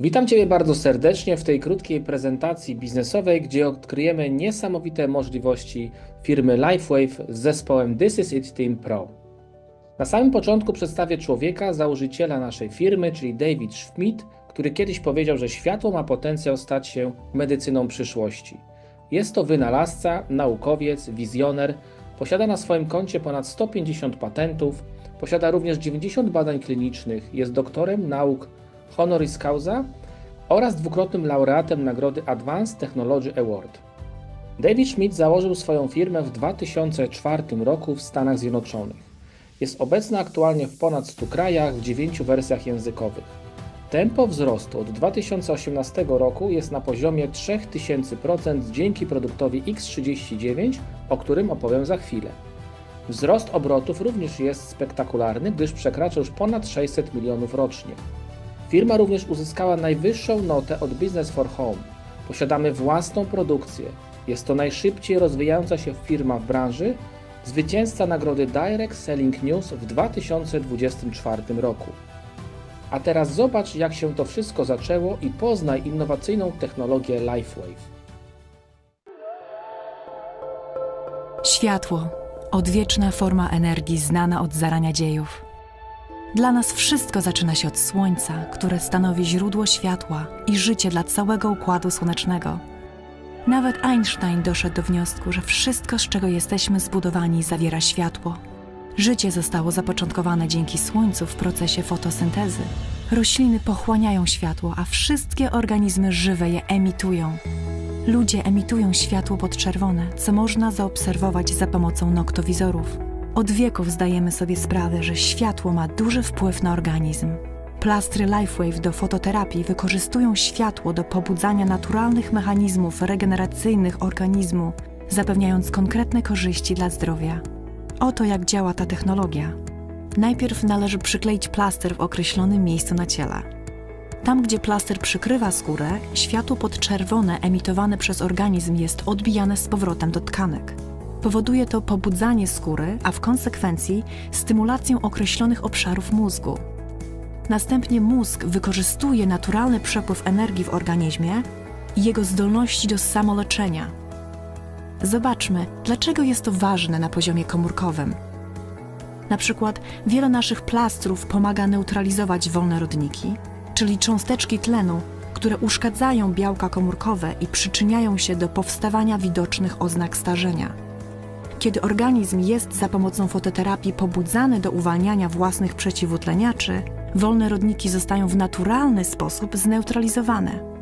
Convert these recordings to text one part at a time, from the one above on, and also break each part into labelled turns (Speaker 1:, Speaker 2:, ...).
Speaker 1: Witam Ciebie bardzo serdecznie w tej krótkiej prezentacji biznesowej, gdzie odkryjemy niesamowite możliwości firmy LifeWave z zespołem This Is It Team Pro. Na samym początku przedstawię człowieka, założyciela naszej firmy, czyli David Schmidt, który kiedyś powiedział, że światło ma potencjał stać się medycyną przyszłości. Jest to wynalazca, naukowiec, wizjoner, posiada na swoim koncie ponad 150 patentów, posiada również 90 badań klinicznych, jest doktorem nauk honoris causa oraz dwukrotnym laureatem nagrody Advanced Technology Award. David Schmidt założył swoją firmę w 2004 roku w Stanach Zjednoczonych. Jest obecny aktualnie w ponad 100 krajach w 9 wersjach językowych. Tempo wzrostu od 2018 roku jest na poziomie 3000% dzięki produktowi X39, o którym opowiem za chwilę. Wzrost obrotów również jest spektakularny, gdyż przekracza już ponad 600 milionów rocznie. Firma również uzyskała najwyższą notę od Business for Home. Posiadamy własną produkcję. Jest to najszybciej rozwijająca się firma w branży, zwycięzca nagrody Direct Selling News w 2024 roku. A teraz zobacz, jak się to wszystko zaczęło i poznaj innowacyjną technologię LifeWave.
Speaker 2: Światło odwieczna forma energii znana od zarania dziejów. Dla nas wszystko zaczyna się od Słońca, które stanowi źródło światła i życie dla całego układu słonecznego. Nawet Einstein doszedł do wniosku, że wszystko, z czego jesteśmy zbudowani, zawiera światło. Życie zostało zapoczątkowane dzięki Słońcu w procesie fotosyntezy. Rośliny pochłaniają światło, a wszystkie organizmy żywe je emitują. Ludzie emitują światło podczerwone, co można zaobserwować za pomocą noktowizorów. Od wieków zdajemy sobie sprawę, że światło ma duży wpływ na organizm. Plastry LifeWave do fototerapii wykorzystują światło do pobudzania naturalnych mechanizmów regeneracyjnych organizmu, zapewniając konkretne korzyści dla zdrowia. Oto jak działa ta technologia. Najpierw należy przykleić plaster w określonym miejscu na ciele. Tam, gdzie plaster przykrywa skórę, światło podczerwone emitowane przez organizm jest odbijane z powrotem do tkanek. Powoduje to pobudzanie skóry, a w konsekwencji stymulację określonych obszarów mózgu. Następnie mózg wykorzystuje naturalny przepływ energii w organizmie i jego zdolności do samoleczenia. Zobaczmy, dlaczego jest to ważne na poziomie komórkowym. Na przykład wiele naszych plastrów pomaga neutralizować wolne rodniki, czyli cząsteczki tlenu, które uszkadzają białka komórkowe i przyczyniają się do powstawania widocznych oznak starzenia. Kiedy organizm jest za pomocą fototerapii pobudzany do uwalniania własnych przeciwutleniaczy, wolne rodniki zostają w naturalny sposób zneutralizowane.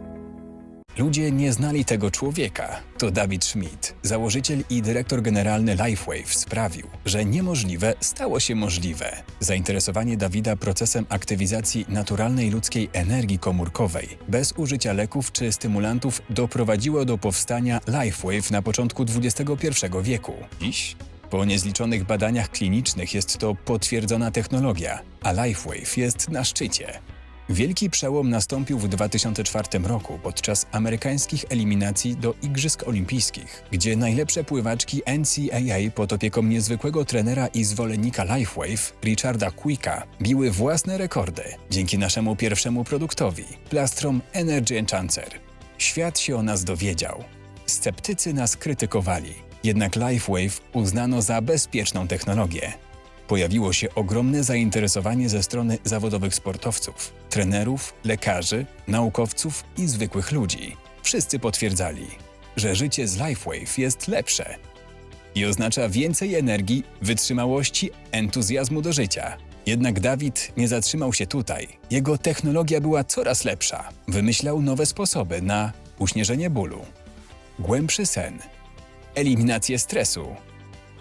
Speaker 3: Ludzie nie znali tego człowieka. To David Schmidt, założyciel i dyrektor generalny LifeWave, sprawił, że niemożliwe stało się możliwe. Zainteresowanie Dawida procesem aktywizacji naturalnej ludzkiej energii komórkowej bez użycia leków czy stymulantów doprowadziło do powstania LifeWave na początku XXI wieku. Dziś po niezliczonych badaniach klinicznych jest to potwierdzona technologia, a LifeWave jest na szczycie. Wielki przełom nastąpił w 2004 roku podczas amerykańskich eliminacji do Igrzysk Olimpijskich, gdzie najlepsze pływaczki NCAA pod opieką niezwykłego trenera i zwolennika LifeWave, Richarda Quicka, biły własne rekordy dzięki naszemu pierwszemu produktowi, plastrom Energy Enchancer. Świat się o nas dowiedział. Sceptycy nas krytykowali, jednak LifeWave uznano za bezpieczną technologię. Pojawiło się ogromne zainteresowanie ze strony zawodowych sportowców, trenerów, lekarzy, naukowców i zwykłych ludzi. Wszyscy potwierdzali, że życie z LifeWave jest lepsze i oznacza więcej energii, wytrzymałości, entuzjazmu do życia. Jednak Dawid nie zatrzymał się tutaj. Jego technologia była coraz lepsza. Wymyślał nowe sposoby na uśnieżenie bólu, głębszy sen, eliminację stresu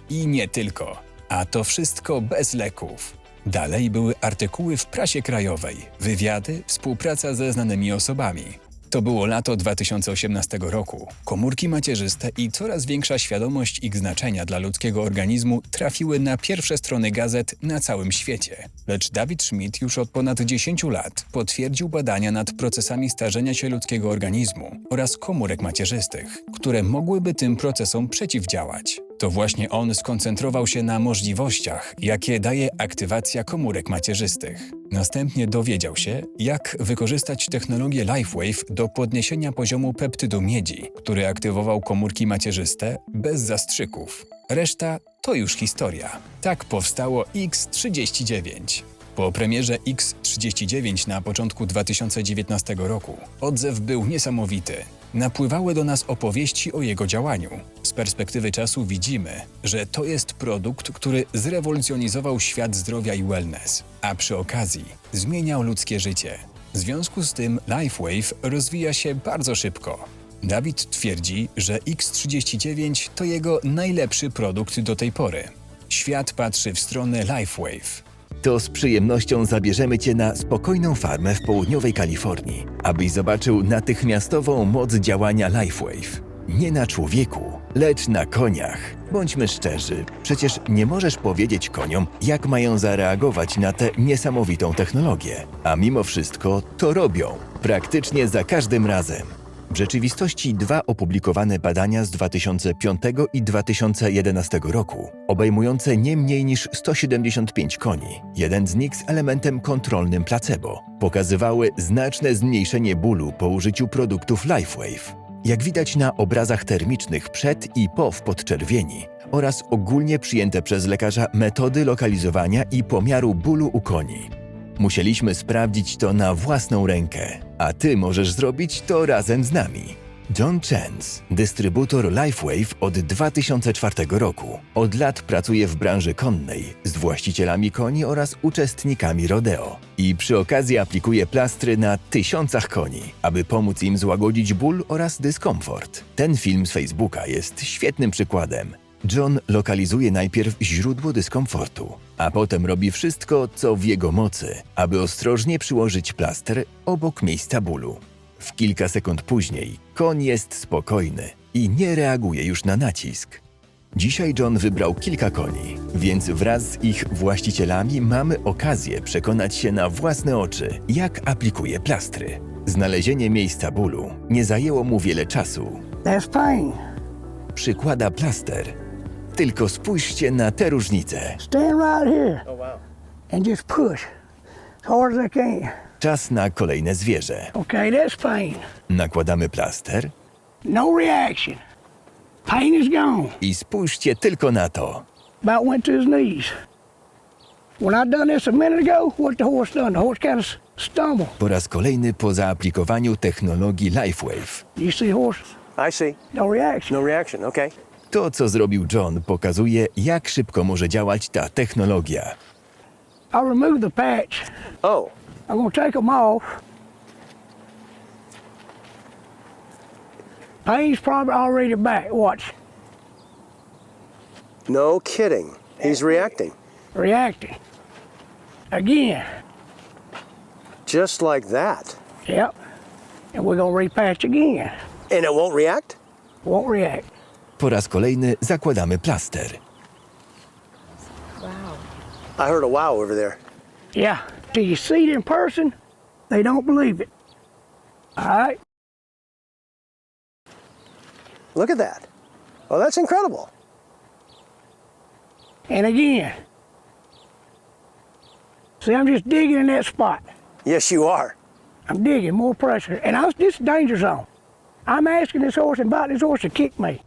Speaker 3: i nie tylko. A to wszystko bez leków. Dalej były artykuły w prasie krajowej, wywiady, współpraca ze znanymi osobami. To było lato 2018 roku. Komórki macierzyste i coraz większa świadomość ich znaczenia dla ludzkiego organizmu trafiły na pierwsze strony gazet na całym świecie. Lecz David Schmidt już od ponad 10 lat potwierdził badania nad procesami starzenia się ludzkiego organizmu oraz komórek macierzystych, które mogłyby tym procesom przeciwdziałać. To właśnie on skoncentrował się na możliwościach, jakie daje aktywacja komórek macierzystych. Następnie dowiedział się, jak wykorzystać technologię LifeWave do podniesienia poziomu peptydu miedzi, który aktywował komórki macierzyste bez zastrzyków. Reszta to już historia. Tak powstało X39. Po premierze X39 na początku 2019 roku odzew był niesamowity. Napływały do nas opowieści o jego działaniu. Z perspektywy czasu widzimy, że to jest produkt, który zrewolucjonizował świat zdrowia i wellness, a przy okazji zmieniał ludzkie życie. W związku z tym LifeWave rozwija się bardzo szybko. Dawid twierdzi, że X39 to jego najlepszy produkt do tej pory. Świat patrzy w stronę LifeWave.
Speaker 4: To z przyjemnością zabierzemy Cię na spokojną farmę w południowej Kalifornii, abyś zobaczył natychmiastową moc działania LifeWave. Nie na człowieku, lecz na koniach. Bądźmy szczerzy, przecież nie możesz powiedzieć koniom, jak mają zareagować na tę niesamowitą technologię. A mimo wszystko to robią, praktycznie za każdym razem. W rzeczywistości dwa opublikowane badania z 2005 i 2011 roku, obejmujące nie mniej niż 175 koni, jeden z nich z elementem kontrolnym placebo, pokazywały znaczne zmniejszenie bólu po użyciu produktów LifeWave. Jak widać na obrazach termicznych przed i po w podczerwieni oraz ogólnie przyjęte przez lekarza metody lokalizowania i pomiaru bólu u koni. Musieliśmy sprawdzić to na własną rękę, a ty możesz zrobić to razem z nami. John Chance, dystrybutor LifeWave od 2004 roku. Od lat pracuje w branży konnej z właścicielami koni oraz uczestnikami rodeo. I przy okazji aplikuje plastry na tysiącach koni, aby pomóc im złagodzić ból oraz dyskomfort. Ten film z Facebooka jest świetnym przykładem. John lokalizuje najpierw źródło dyskomfortu, a potem robi wszystko, co w jego mocy, aby ostrożnie przyłożyć plaster obok miejsca bólu. W kilka sekund później koń jest spokojny i nie reaguje już na nacisk. Dzisiaj John wybrał kilka koni, więc wraz z ich właścicielami mamy okazję przekonać się na własne oczy, jak aplikuje plastry. Znalezienie miejsca bólu nie zajęło mu wiele czasu,
Speaker 5: That's pain.
Speaker 4: przykłada plaster. Tylko spójrzcie na tę różnicę.
Speaker 5: Stand right here and just push as hard as I can.
Speaker 4: Czas na kolejne zwierzę.
Speaker 5: Okay, that's pain.
Speaker 4: Nakładamy plaster
Speaker 5: No reaction. Pain is gone.
Speaker 4: i spójrzcie tylko na to.
Speaker 5: About went to his knees. When I done this a minute ago, what the horse done? The horse kind of stumbled.
Speaker 4: Po raz kolejny po zaaplikowaniu technologii LifeWave.
Speaker 5: You see horse?
Speaker 6: I see.
Speaker 5: No reaction.
Speaker 6: No reaction. Okay.
Speaker 4: To, co zrobił John, pokazuje, jak szybko może działać ta technologia.
Speaker 5: I'll remove the patch.
Speaker 6: Oh,
Speaker 5: I'm gonna take them off. Pain's probably already back. Watch.
Speaker 6: no kidding. He's reacting.
Speaker 5: Reacting. Again.
Speaker 6: Just like that.
Speaker 5: Yep. And we're gonna repatch again.
Speaker 6: And it won't react?
Speaker 5: Won't react.
Speaker 4: Po raz kolejny zakładamy plaster.
Speaker 6: I heard a wow over there.
Speaker 5: Yeah. Till you see it in person, they don't believe it. All right?
Speaker 6: Look at that. Oh, that's incredible.
Speaker 5: And again. See, I'm just digging in that spot.
Speaker 6: Yes, you are.
Speaker 5: I'm digging more pressure. And I was this is danger zone. I'm asking this horse and inviting this horse to kick me.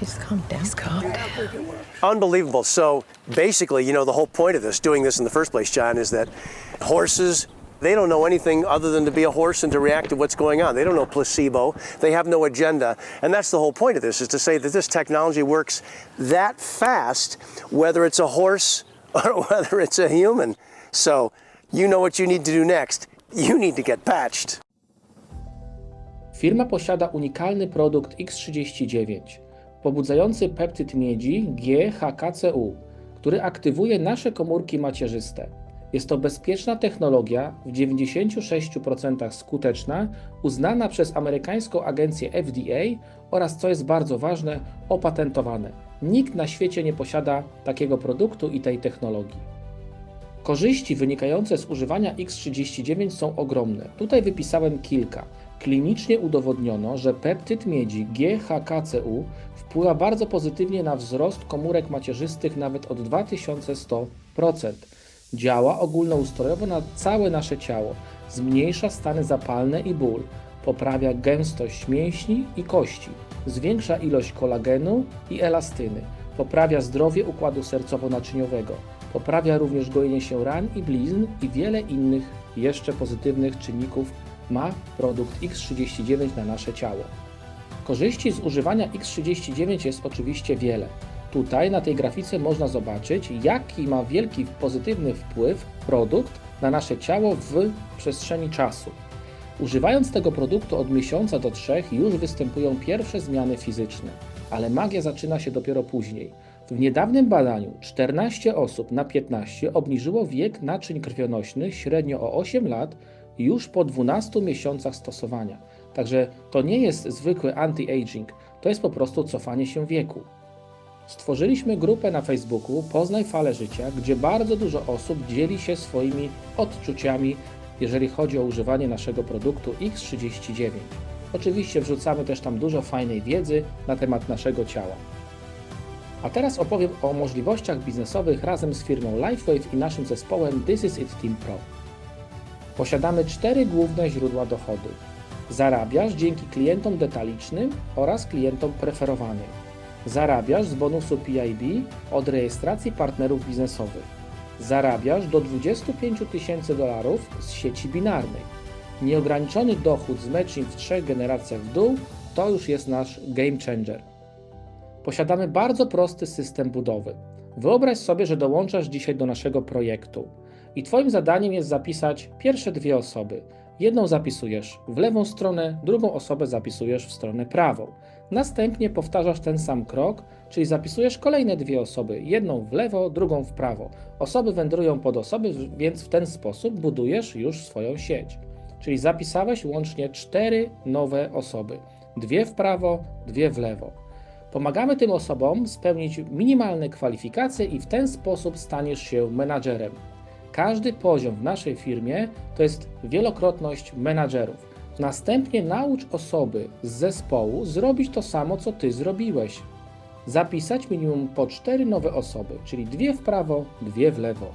Speaker 7: He's calmed down. He's calmed down.
Speaker 6: Unbelievable. So basically, you know, the whole point of this, doing this in the first place, John, is that horses, they don't know anything other than to be a horse and to react to what's going on. They don't know placebo. They have no agenda. And that's the whole point of this, is to say that this technology works that fast, whether it's a horse or whether it's a human. So you know what you need to do next. You need to get patched.
Speaker 1: Firma posiada unikalny produkt X39, pobudzający peptyd miedzi GHKCU, który aktywuje nasze komórki macierzyste. Jest to bezpieczna technologia, w 96% skuteczna, uznana przez amerykańską agencję FDA oraz, co jest bardzo ważne, opatentowane. Nikt na świecie nie posiada takiego produktu i tej technologii. Korzyści wynikające z używania X39 są ogromne. Tutaj wypisałem kilka. Klinicznie udowodniono, że peptyd miedzi GHKCU wpływa bardzo pozytywnie na wzrost komórek macierzystych nawet o 2100%. Działa ogólnoustrojowo na całe nasze ciało, zmniejsza stany zapalne i ból, poprawia gęstość mięśni i kości, zwiększa ilość kolagenu i elastyny, poprawia zdrowie układu sercowo-naczyniowego, poprawia również gojenie się ran i blizn i wiele innych jeszcze pozytywnych czynników ma produkt X39 na nasze ciało. Korzyści z używania X39 jest oczywiście wiele. Tutaj na tej grafice można zobaczyć, jaki ma wielki pozytywny wpływ produkt na nasze ciało w przestrzeni czasu. Używając tego produktu od miesiąca do trzech już występują pierwsze zmiany fizyczne, ale magia zaczyna się dopiero później. W niedawnym badaniu 14 osób na 15 obniżyło wiek naczyń krwionośnych średnio o 8 lat już po 12 miesiącach stosowania. Także to nie jest zwykły anti-aging, to jest po prostu cofanie się wieku. Stworzyliśmy grupę na Facebooku Poznaj Falę Życia, gdzie bardzo dużo osób dzieli się swoimi odczuciami, jeżeli chodzi o używanie naszego produktu X39. Oczywiście wrzucamy też tam dużo fajnej wiedzy na temat naszego ciała. A teraz opowiem o możliwościach biznesowych razem z firmą LifeWave i naszym zespołem This Is It Team Pro. Posiadamy cztery główne źródła dochodu. Zarabiasz dzięki klientom detalicznym oraz klientom preferowanym. Zarabiasz z bonusu PIB od rejestracji partnerów biznesowych. Zarabiasz do 25 tysięcy dolarów z sieci binarnej. Nieograniczony dochód z matching w trzech generacjach w dół to już jest nasz game changer. Posiadamy bardzo prosty system budowy. Wyobraź sobie, że dołączasz dzisiaj do naszego projektu i Twoim zadaniem jest zapisać pierwsze dwie osoby. Jedną zapisujesz w lewą stronę, drugą osobę zapisujesz w stronę prawą. Następnie powtarzasz ten sam krok, czyli zapisujesz kolejne dwie osoby, jedną w lewo, drugą w prawo. Osoby wędrują pod osoby, więc w ten sposób budujesz już swoją sieć. Czyli zapisałeś łącznie cztery nowe osoby: dwie w prawo, dwie w lewo. Pomagamy tym osobom spełnić minimalne kwalifikacje i w ten sposób staniesz się menadżerem. Każdy poziom w naszej firmie to jest wielokrotność menadżerów. Następnie naucz osoby z zespołu zrobić to samo, co ty zrobiłeś. Zapisać minimum po cztery nowe osoby, czyli dwie w prawo, dwie w lewo.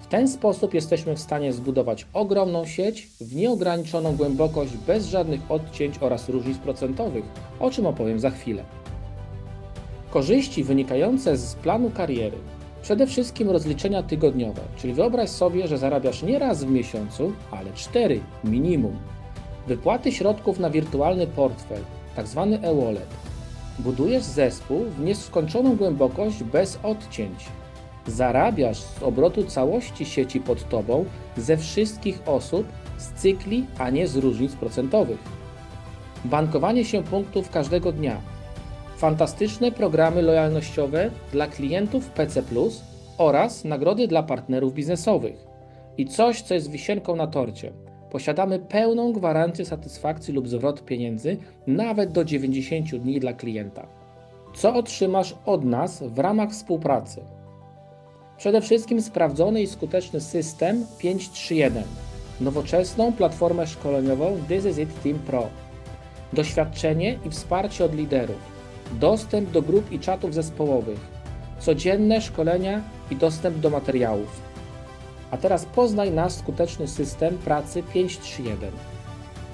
Speaker 1: W ten sposób jesteśmy w stanie zbudować ogromną sieć w nieograniczoną głębokość bez żadnych odcięć oraz różnic procentowych, o czym opowiem za chwilę. Korzyści wynikające z planu kariery. Przede wszystkim rozliczenia tygodniowe, czyli wyobraź sobie, że zarabiasz nie raz w miesiącu, ale cztery minimum. Wypłaty środków na wirtualny portfel, tzw. e-wallet. Budujesz zespół w nieskończoną głębokość bez odcięć. Zarabiasz z obrotu całości sieci pod tobą ze wszystkich osób z cykli, a nie z różnic procentowych. Bankowanie się punktów każdego dnia. Fantastyczne programy lojalnościowe dla klientów PC Plus oraz nagrody dla partnerów biznesowych. I coś, co jest wisienką na torcie. Posiadamy pełną gwarancję satysfakcji lub zwrot pieniędzy nawet do 90 dni dla klienta. Co otrzymasz od nas w ramach współpracy? Przede wszystkim sprawdzony i skuteczny system 531, nowoczesną platformę szkoleniową This is It Team Pro, doświadczenie i wsparcie od liderów, dostęp do grup i czatów zespołowych, codzienne szkolenia i dostęp do materiałów. A teraz poznaj nasz skuteczny system pracy 531.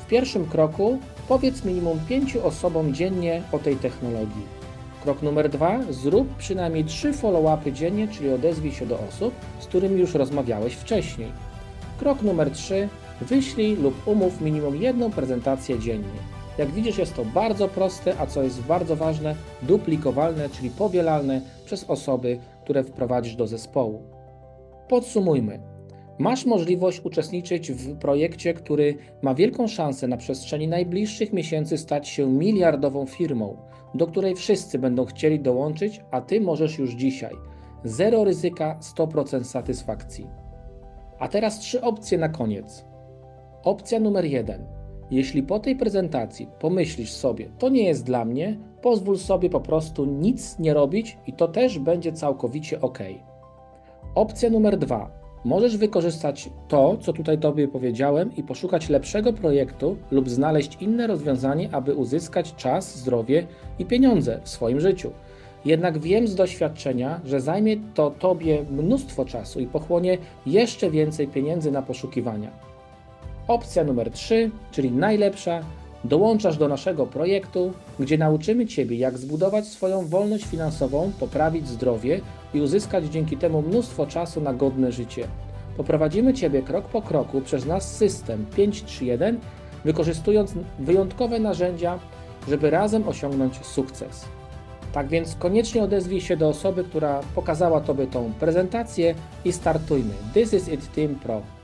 Speaker 1: W pierwszym kroku powiedz minimum 5 osobom dziennie o tej technologii. Krok numer dwa: zrób przynajmniej 3 follow-upy dziennie, czyli odezwij się do osób, z którymi już rozmawiałeś wcześniej. Krok numer 3: wyślij lub umów minimum jedną prezentację dziennie. Jak widzisz, jest to bardzo proste, a co jest bardzo ważne, duplikowalne, czyli powielalne przez osoby, które wprowadzisz do zespołu. Podsumujmy. Masz możliwość uczestniczyć w projekcie, który ma wielką szansę na przestrzeni najbliższych miesięcy stać się miliardową firmą, do której wszyscy będą chcieli dołączyć, a ty możesz już dzisiaj. Zero ryzyka, 100% satysfakcji. A teraz trzy opcje na koniec. Opcja numer jeden. Jeśli po tej prezentacji pomyślisz sobie, to nie jest dla mnie, pozwól sobie po prostu nic nie robić i to też będzie całkowicie ok. Opcja numer dwa. Możesz wykorzystać to, co tutaj Tobie powiedziałem, i poszukać lepszego projektu lub znaleźć inne rozwiązanie, aby uzyskać czas, zdrowie i pieniądze w swoim życiu. Jednak wiem z doświadczenia, że zajmie to Tobie mnóstwo czasu i pochłonie jeszcze więcej pieniędzy na poszukiwania. Opcja numer 3, czyli najlepsza, dołączasz do naszego projektu, gdzie nauczymy Ciebie, jak zbudować swoją wolność finansową, poprawić zdrowie i uzyskać dzięki temu mnóstwo czasu na godne życie. Poprowadzimy Ciebie krok po kroku przez nasz system 531, wykorzystując wyjątkowe narzędzia, żeby razem osiągnąć sukces. Tak więc koniecznie odezwij się do osoby, która pokazała Tobie tą prezentację i startujmy. This is it Team Pro.